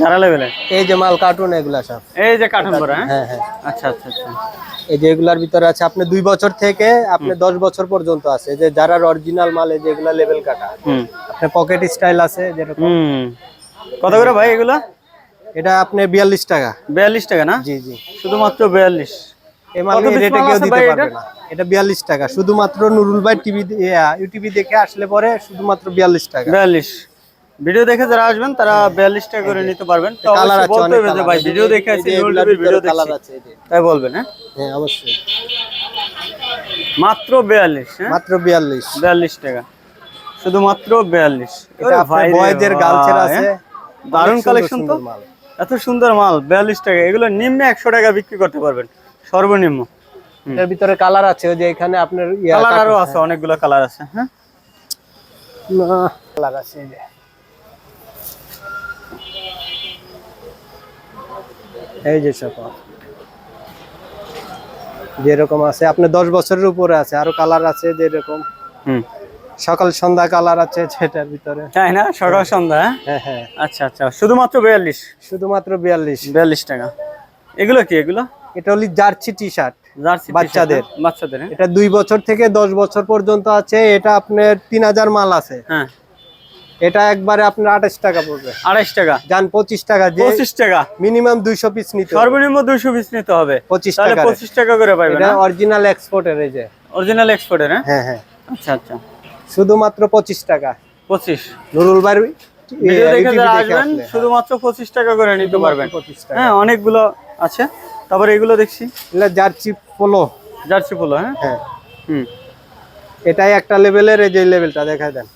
যারা এই যে মাল কার্টুন এগুলা সব। এই যে কার্টুন করা হ্যাঁ? হ্যাঁ হ্যাঁ। আচ্ছা আচ্ছা আচ্ছা। এই যে এগুলার ভিতরে আছে আপনি দুই বছর থেকে আপনি দশ বছর পর্যন্ত আছে। যে যারা অরিজিনাল মাল এই যেগুলা লেভেল কাটা। আপনি পকেট স্টাইল আছে যেরকম। হুম। কত করে ভাই এগুলো? এটা আপনি বিয়াল্লিশ টাকা। বিয়াল্লিশ টাকা না? জি জি। শুধুমাত্র বিয়াল্লিশ। এই মাল রেটে কেউ দিতে পারবে না। এটা বিয়াল্লিশ টাকা। শুধুমাত্র নুরুল ভাই টিভি ইউটিভি দেখে আসলে পরে শুধুমাত্র বিয়াল্লিশ টাকা। বিয়াল্লিশ। ভিডিও দেখে যারা আসবেন তারা বিয়াল্লিশ টাকা করে নিতে পারবেন। কালার আছে বলতে হবে যে ভাই ভিডিও দেখে ভিডিও আছে তাই বলবেন হ্যাঁ? হ্যাঁ অবশ্যই। মাত্র বিয়াল্লিশ হ্যাঁ? মাত্র বিয়াল্লিশ। বিয়াল্লিশ টাকা। শুধুমাত্র বিয়াল্লিশ। এটা আপনার আছে। দারুণ কালেকশন তো। এত সুন্দর মাল বিয়াল্লিশ টাকা। এগুলো নিম্নে একশো টাকা বিক্রি করতে পারবেন। সর্বনিম্ন। এটার ভিতরে কালার আছে ওই যে এখানে আপনার কালার আরও আছে অনেকগুলো কালার আছে হ্যাঁ? কালার আছে এই যে। এই যে সব যেরকম আছে আপনার দশ বছরের উপরে আছে আরও কালার আছে যেরকম। সকাল সন্ধ্যা কালার আছে সেটার ভিতরে। তাই না? সকাল সন্ধ্যা হ্যাঁ? হ্যাঁ হ্যাঁ। আচ্ছা আচ্ছা। শুধুমাত্র বিয়াল্লিশ? শুধুমাত্র বিয়াল্লিশ। বিয়াল্লিশ টাকা। এগুলো কি এগুলো? এটা হলি জার্সি টি শার্ট বাচ্চাদের। বাচ্চাদের? এটা দুই বছর থেকে দশ বছর পর্যন্ত আছে এটা আপনার তিন হাজার মাল আছে। হ্যাঁ। এটা একবারে আপনার আঠাশ টাকা পড়বে। আড়াইশ টাকা। যান পঁচিশ টাকা পঁচিশ টাকা। মিনিমাম দুইশো পিস নিতে সর্বনিম্ন দুইশো পিস নিতে হবে। পঁচিশ টাকা পঁচিশ টাকা করে পাইবেন অরিজিনাল এক্সপোর্টের এই যে। অরিজিনাল এক্সপোর্টের হ্যাঁ? হ্যাঁ হ্যাঁ। আচ্ছা আচ্ছা। শুধুমাত্র পঁচিশ টাকা। পঁচিশ। নুরুল যারা আসবেন শুধুমাত্র পঁচিশ টাকা করে নিতে পারবেন। হ্যাঁ অনেকগুলো আছে। তারপরে এগুলো দেখছি। Jersey polo. জার্সি পোলো হ্যাঁ? হ্যাঁ। হুম। এটাই একটা লেভেলের এই যে লেভেলটা দেখা দেন।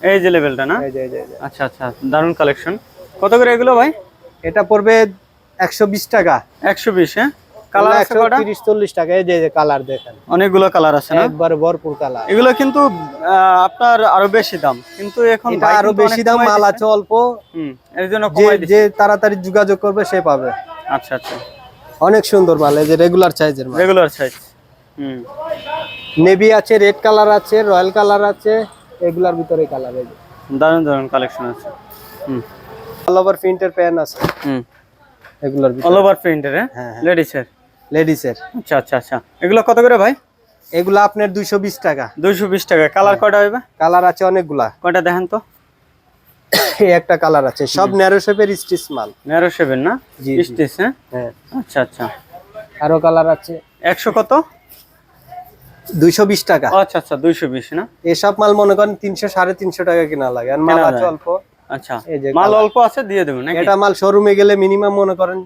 এই যে লেভেলটা না? এই যে এই যে, আচ্ছা আচ্ছা দারুণ কালেকশন কত করে এগুলো ভাই? এটা পড়বে একশো বিশ টাকা। একশো বিশ হ্যাঁ? কালার আছে কটা? তিরিশ চল্লিশ টাকা এই যে যে কালার দেখেন। অনেকগুলো কালার আছে না? একবারে ভরপুর কালার এগুলো কিন্তু আপনার আরও বেশি দাম। কিন্তু এখন এটা আরও বেশি দাম মাল আছে অল্প। হুম এর জন্য কমাই দিছে যে তাড়াতাড়ি যোগাযোগ করবে সে পাবে। আচ্ছা আচ্ছা। অনেক সুন্দর মাল এই যে রেগুলার সাইজের মাল। রেগুলার সাইজ হুম। নেভি আছে রেড কালার আছে রয়্যাল কালার আছে। এগুলার ভিতরে কালার এই দারুণ দারুণ কালেকশন আছে। হুম। অল ওভার প্রিন্টের প্যান আছে। হুম। এগুলার ভিতরে। অল ওভার প্রিন্টের হ্যাঁ, হ্যাঁ। লেডিসের লেডিসের আচ্ছা আচ্ছা আচ্ছা। এগুলো কত করে ভাই? এগুলো আপনার দুইশো বিশ টাকা। দুইশো বিশ টাকা। কালার কয়টা হইবে? কালার আছে অনেকগুলা। কয়টা দেখেন তো? এই একটা কালার আছে। সব ন্যারো শেপের স্টিচ মাল। ন্যারো সেভেন না। স্টিচ হ্যাঁ? হ্যাঁ। আচ্ছা আচ্ছা। আরও কালার আছে। একশো কত? দুইশো বিশ টাকা। আচ্ছা আচ্ছা দুইশো বিশ না? এসব মাল মনে করেন তিনশো সাড়ে তিনশো টাকা কিনা লাগে। আর মাল আছে অল্প। আচ্ছা মাল অল্প আছে দিয়ে দেবেন নাকি? এটা মাল শোরুমে গেলে মিনিমাম মনে করেন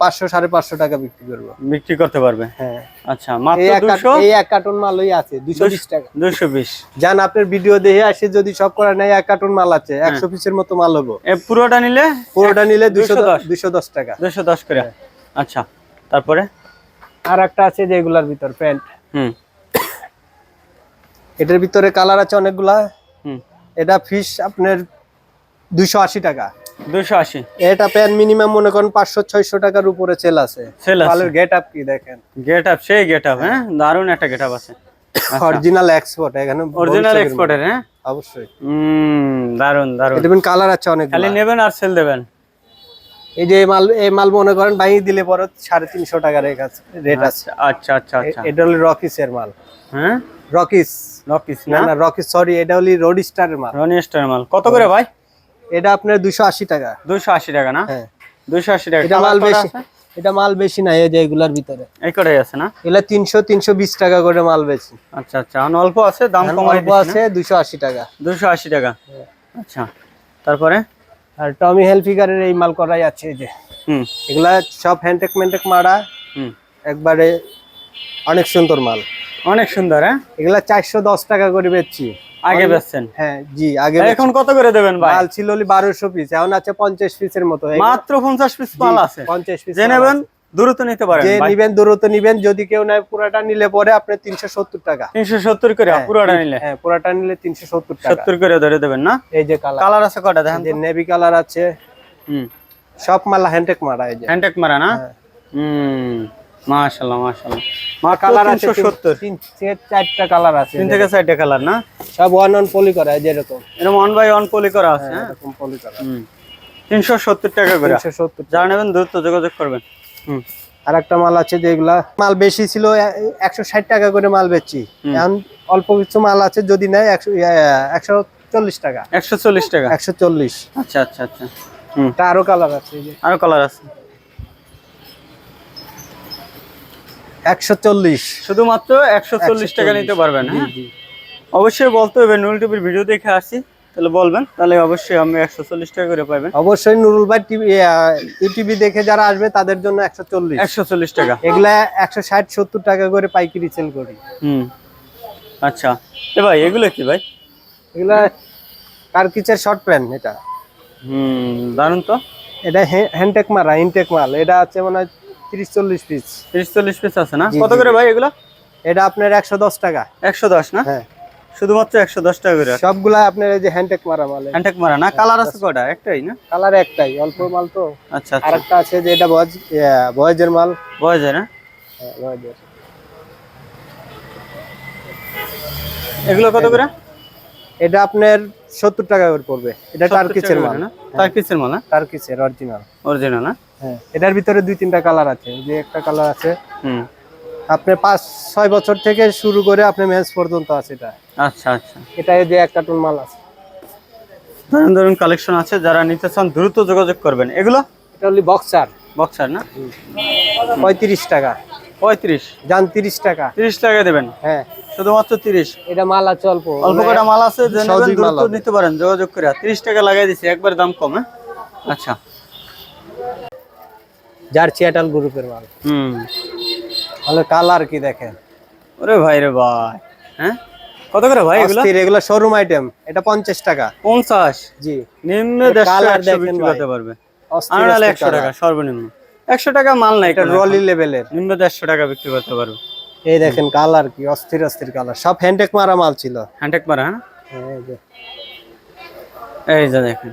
পাঁচশো সাড়ে পাঁচশো টাকা বিক্রি করব। বিক্রি করতে পারবে? হ্যাঁ। আচ্ছা মাত্র দুশো এই এক কার্টুন মালই আছে দুইশো বিশ টাকা। দুশো বিশ। যান আপনার ভিডিও দেখে আসে যদি সব করা নেয় এক কার্টুন মাল আছে হ্যাঁ। একশো পিসের মতো মাল হব। পুরোটা নিলে? পুরোটা নিলে দুইশো 210 দুইশো দশ। টাকা। দুশো দশ করে। আচ্ছা তারপরে? আর একটা আছে যে এগুলার ভিতর প্যান্ট। হুম। এটার ভিতরে কালার আছে অনেকগুলা। হুম। এটা ফিস আপনার দুইশো আশি টাকা। আশি। এটা প্যান্ট মিনিমাম মনে করেন পাঁচশো ছয়শো টাকার উপরে সেল আছে। সেল আছে। গেট আপ কি দেখেন? গেট আপ সেই গেট আপ হ্যাঁ? দারুণ একটা গেট আপ আছে অরিজিনাল এক্সপোর্ট এখানে অরিজিনাল এক্সপোর্টের হ্যাঁ। অবশ্যই। হুম এটা কালার আছে অনেক খালি নেবেন আর সেল দেবেন। এই যে মাল এই মাল মনে করেন বাইরে দিলে পরে সাড়ে তিনশো টাকা রেট রেট আছে। আচ্ছা আচ্ছা। আচ্ছা এটা হলো রকিসের মাল। হ্যাঁ? রকিস না? না রকিস সরি এটা হলো রোড স্টারের মাল। রনি স্টার মাল। কত করে ভাই? এটা আপনার দুশো আশি টাকা। দুশো আশি টাকা না? হ্যাঁ। টাকা। এটা মাল বেশি এটা মাল বেশি এই যে এগুলার ভিতরে। এই কটাই আছে না? এগুলা তিনশো তিনশো বিশ টাকা করে মাল বেশি। আচ্ছা আচ্ছা। আর অল্প আছে দাম কমাই অল্প আছে দুশো আশি টাকা। দুশো আশি টাকা। আচ্ছা। তারপরে? আর টমি হেলফিগারের এই মাল করাই আছে এই যে। হুম। এগুলা সব হ্যান্ডটেক ম্যান্টেক মারা। হুম। একবারে অনেক সুন্দর মাল। অনেক সুন্দর হ্যাঁ? এগুলা চারশো দশ টাকা করে বেচছি। আগে বেচছেন? হ্যাঁ জি আগে এখন কত করে দেবেন ভাই? মাল ছিল পিস এখন আছে পঞ্চাশ পিসের মতো। মাত্র পঞ্চাশ পিস মাল আছে। পঞ্চাশ পিস যে নেবেন দ্রুত নিতে পারেন যে নিবেন দূরত্ব নিবেন যদি কেউ পুরাটা নিলে পরে তিনশো সত্তর টাকা। তিনশো সত্তর করে পুরোটা নিলে? হ্যাঁ পুরাটা নিলে টাকা। সত্তর করে ধরে দেবেন না? এই যে কালার কালার আছে কটা দেখেন যে নেভি কালার আছে। হুম। সব মাল হ্যান্ডটেক মারা এই যে। হ্যান্ডটেক মারা না? হ্যাঁ। হুম কালার আছে তিনশো সত্তর। তিন তিন- চারটা কালার আছে তিন থেকে চারটে কালার না? সব ওয়ান অন পলি করা যেরকম এরকম। ওয়ান বাই ওয়ান পলি করা আছে এরকম পলি করা। হুম। তিনশো সত্তর টাকা করে। তিনশো সত্তর যারা নেবেন দ্রুত যোগাযোগ করবেন। হুম। আর একটা মাল আছে যেগুলা মাল বেশি ছিল একশো ষাট টাকা করে মাল বেচছি। এখন অল্প কিছু মাল আছে যদি নেয় একশো চল্লিশ টাকা। একশো চল্লিশ টাকা। একশো চল্লিশ। আচ্ছা আচ্ছা আচ্ছা। হুম। আরও কালার আছে আরও কালার আছে। একশো চল্লিশ। শুধুমাত্র একশো চল্লিশ টাকা নিতে পারবেন হ্যাঁ? অবশ্যই বলতে হবে নুল টিভির ভিডিও দেখে আসি তাহলে বলবেন তাহলে অবশ্যই আমি একশো চল্লিশ টাকা করে পাবেন অবশ্যই নুরুল ভাই টিভি ইউটিভি দেখে যারা আসবে তাদের জন্য একশো চল্লিশ। একশো চল্লিশ টাকা। এগুলা একশো ষাট সত্তর টাকা করে পাইকারি সেল করি। হুম আচ্ছা। এ ভাই এগুলো কি ভাই? এগুলা কার্কিচের শর্ট প্যান্ট এটা? হুম দারুণ তো। এটা হ্যান্ডটেক মারা ইনটেক মাল এটা আছে মনে হয় তিরিশ চল্লিশ পিস তিরিশ চল্লিশ পিস আছে না? কত করে ভাই এগুলো? এটা আপনার একশো দশ টাকা। একশো দশ না? হ্যাঁ। শুধুমাত্র টাকা করে? সবগুলা আপনার এই যে হ্যান্ডটেক মারা মাল। হ্যান্ডটেক মারা না? কালার আছে কটা একটাই না? কালার একটাই অল্প মাল তো। আচ্ছা আচ্ছা। আছে যে এটা বয়েজ বয়েজের মাল। না হ্যাঁ, বয়েজের। এগুলো কত করে? এটা আপনার সত্তর টাকা করে পড়বে। এটা টার্কিচের মাল। না? তার কিসের মাল না টার্কিচের অরিজিনাল অরিজিনাল না হ্যাঁ? এটার ভিতরে দুই তিনটা কালার আছে। যে একটা কালার আছে হুম। আপনি পাঁচ ছয় বছর থেকে শুরু করে আপনি মেন্স পর্যন্ত আছে এটা। আচ্ছা আচ্ছা। এটা এই যে একটা টন মাল আছে। দারুণ দারুণ কালেকশন আছে যারা নিতে চান দ্রুত যোগাযোগ করবেন। এগুলো? এটা হলি বক্সার বক্সার না? পঁয়ত্রিশ টাকা। পঁয়ত্রিশ? যান তিরিশ টাকা। তিরিশ টাকা দেবেন? হ্যাঁ। শুধুমাত্র তিরিশ? এটা মাল আছে অল্প। অল্প কটা মাল আছে দ্রুত নিতে পারেন যোগাযোগ করে। তিরিশ টাকা লাগাই দিছি একবার দাম কম হ্যাঁ? আচ্ছা। জার্সি এটাল গ্রুপের মাল। হুম। তাহলে কালার কি দেখেন? ওরে ভাই রে ভাই। হ্যাঁ? কত করে ভাই এগুলো? অস্থির এগুলো শোরুম আইটেম এটা পঞ্চাশ টাকা। পঞ্চাশ? জি। নিম্ন colour একশো দেখেন। করতে পারবে। একশো colour। টাকা সর্বনিম্ন। একশো টাকা মাল নাই এটা রলি লেভেলের। নিম্ন দেড়শো টাকা বিক্রি করতে পারবে। এই দেখেন কালার কি অস্থির অস্থির কালার সব হ্যান্ডটেক মারা মাল ছিল। হ্যান্ডটেক মারা হ্যাঁ এই যে, এই যে দেখেন।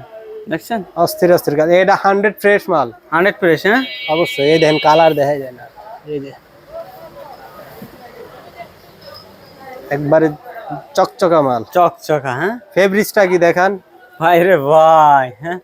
দেখছেন? অস্থির অস্থির কালার এটা হান্ড্রেড ফ্রেশ মাল। হান্ড্রেড ফ্রেশ হ্যাঁ? অবশ্যই এই দেখেন কালার দেখা যায় না। এই যে। একবারে চকচকা মাল। চকচকা হ্যাঁ? ফেব্রিক্সটা কি দেখান? ভাই রে ভাই হ্যাঁ?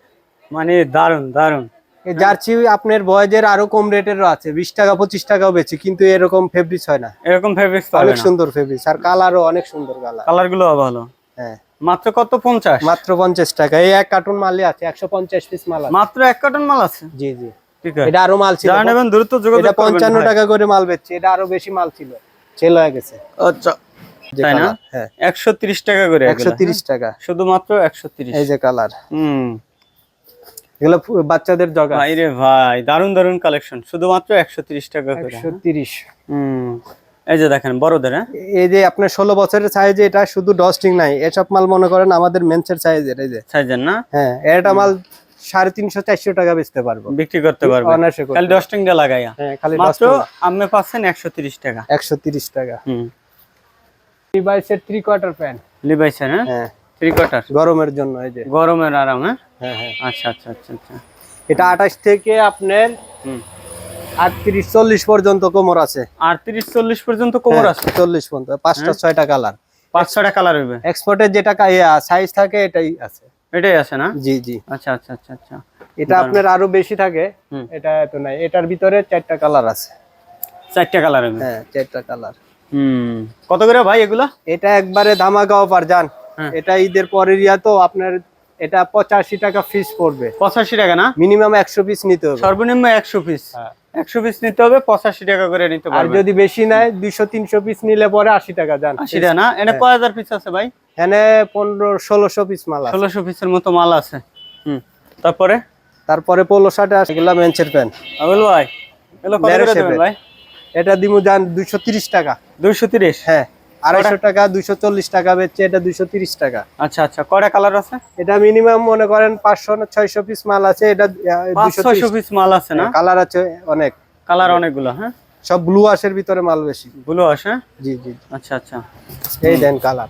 মানে দারুণ দারুণ এই জার্সি আপনার বয়েজের আরও কম রেটেরও আছে। বিশ টাকা পঁচিশ টাকাও বেচি কিন্তু এরকম ফেব্রিক্স হয় না। এরকম ফেব্রিক্স অনেক সুন্দর ফেব্রিক্স আর কালারও অনেক সুন্দর কালার কালারগুলো ভালো। হ্যাঁ। মাত্র কত পঞ্চাশ? মাত্র পঞ্চাশ টাকা। এই এক কার্টুন মালই আছে একশো পঞ্চাশ পিস মাল আছে। মাত্র এক কার্টন মাল আছে? জি জি। ঠিক আছে। এটা আরও মাল ছিল। যারা নেবেন দ্রুত যোগাযোগ এটা করবেন পঞ্চান্ন ভাই। টাকা করে মাল বেচছে। এটা আরও বেশি মাল ছিল। সেল হয়ে গেছে। আচ্ছা তাই না? হ্যাঁ। টাকা করে একশো এগুলো, তিরিশ টাকা? শুধুমাত্র একশো তিরিশ। এই যে কালার হুম। এগুলো বাচ্চাদের জগা ভাই রে ভাই দারুণ দারুণ কালেকশন শুধুমাত্র একশো তিরিশ টাকা করে। একশো তিরিশ। হুম। এই যে দেখেন বড়দের হ্যাঁ? এই যে আপনার ষোলো বছরের সাইজে এটা শুধু ডস্টিং নাই। এসব মাল মনে করেন আমাদের মেন্সের সাইজের এই যে। সাইজেন না? হ্যাঁ এটা মাল সাড়ে তিনশো চারশো টাকা বেচতে পারব। বিক্রি করতে অনায়াসে খালি লাগাইয়া। হ্যাঁ খালি মাত্র আপনি পাচ্ছেন একশো তিরিশ টাকা। একশো তিরিশ টাকা। হুম। থ্রি কোয়ার্টার প্যান্ট লিবাইছেন হ্যাঁ? হ্যাঁ। থ্রি কোয়ার্টার গরমের জন্য এই যে। গরমের আরাম হ্যাঁ? হ্যাঁ হ্যাঁ। আচ্ছা আচ্ছা আচ্ছা আচ্ছা। এটা আঠাশ থেকে আপনার হুম। আটত্রিশ চল্লিশ পর্যন্ত কোমর আছে। আর তিরিশ চল্লিশ পর্যন্ত কোমর হ্যাঁ, আছে? চল্লিশ পর্যন্ত পাঁচটা ছয়টা কালার পাঁচ ছটা কালার হইবে? এক্সপোর্টের যেটা সাইজ থাকে এটাই আছে। এটাই আছে না? জি জি। আচ্ছা আচ্ছা আচ্ছা আচ্ছা। এটা আপনার আরও বেশি থাকে এটা এত নাই। এটার ভিতরে চারটা কালার আছে। চারটা কালার হইবে? হ্যাঁ চারটা কালার হুম। কত করে ভাই এগুলা? এটা একবারে ধামাকা অফার যান হ্যাঁ। এটা ঈদের পরের ইয়া তো আপনার এটা পঁচাশি টাকা ফিস পড়বে। পঁচাশি টাকা না? মিনিমাম একশো পিস নিতে হবে। সর্বনিম্ন একশো পিস হ্যাঁ। একশো পিস নিতে হবে পঁচাশি টাকা করে নিতে আর পারবে। যদি বেশি নেয় দুইশো তিনশো পিস নিলে পরে আশি টাকা যান। আশি টাকা না? এনে কয় হাজার পিস আছে ভাই? এনে পনেরো ষোলোশো পিস মাল আছে। ষোলোশো পিসের মতো মাল আছে। হুম। তারপরে? তারপরে পোলো শার্ট আছে এগুলা মেন্সের প্যান্ট। আবুল ভাই এগুলো কত করে দেবেন ভাই? এটা দিমু যান দুইশো তিরিশ টাকা। দুইশো তিরিশ? হ্যাঁ। আড়াইশো টাকা দুইশো চল্লিশ টাকা বেচছে এটা দুইশো তিরিশ টাকা। আচ্ছা আচ্ছা কয়টা কালার আছে? এটা মিনিমাম মনে করেন পাঁচশো না ছয়শো পিস মাল আছে এটা ছয়শো পিস মাল আছে না? কালার আছে অনেক। কালার অনেকগুলো হ্যাঁ? সব ব্লু আশের ভিতরে মাল বেশি। গুলো আছে জি জি আচ্ছা আচ্ছা। এই দেন কালার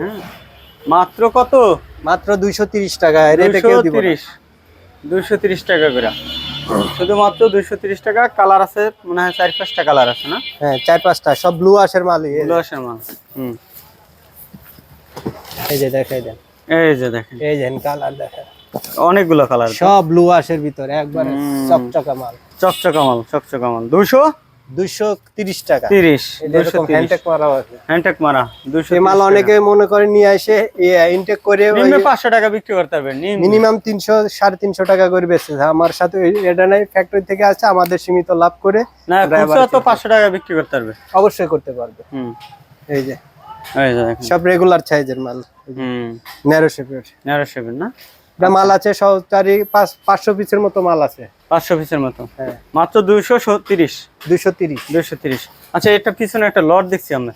হ্যাঁ। মাত্র কত? মাত্র দুইশো তিরিশ টাকা দুইশো। তিরিশ। দুইশো তিরিশ টাকা করে। শুধুমাত্র দুইশো তিরিশ টাকা কালার আছে মনে হয় চার পাঁচটা কালার আছে না? হ্যাঁ চার পাঁচটা সব ব্লু আশের মাল ব্লু আসের মাল হুম। এই যে দেখাই দেন এই যে দেখেন। এই যে কালার দেখেন। অনেকগুলো কালার। সব ব্লু আশের ভিতরে একবারে চকচকা মাল। চকচকা মাল চকচকা মাল। দুশো দুইশো তিরিশ টাকা। তিরিশ এটা দুশো এরকম তিরিশ। হ্যান্ডটেক করা আছে। হ্যান্ডটেক মারা দুশো এই মাল অনেকে মনে করে নিয়ে এসে ইনটেক করে নিম্নে পাঁচশো টাকা বিক্রি করতে পারবেন মিনিমাম তিনশো সাড়ে তিনশো টাকা করে বেচছে আমার সাথে এটা নাই ফ্যাক্টরি থেকে আছে আমাদের সীমিত লাভ করে না খুচরা তো কে- পাঁচশো টাকা বিক্রি করতে পারবে। অবশ্যই করতে পারবে। হুম। এই যে এই যে সব রেগুলার সাইজের মাল। হুম। ন্যারো শেপের নেড়ো সেভেন না? এটা মাল আছে চারি পাঁচ পাঁচশো পিসের মতো মাল আছে। পাঁচশো পিসের মতো। হ্যাঁ। মাত্র দুইশো তিরিশ দুইশো তিরিশ। দুইশো তিরিশ। আচ্ছা এটা পিছনে একটা লট দেখছি আমরা।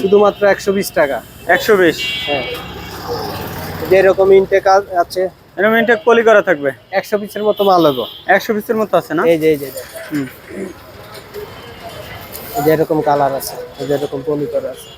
শুধুমাত্র একশো বিশ টাকা। একশো বিশ। হ্যাঁ। যে এরকম ইনটেক আছে। এরকম ইনটেক পলি করা থাকবে। একশো পিসের মতো মাল হব। একশো পিসের মতো আছে না? এই যে এই যে দেখেন। হুম এই যে। এরকম কালার আছে এই যে এরকম পলি করা আছে।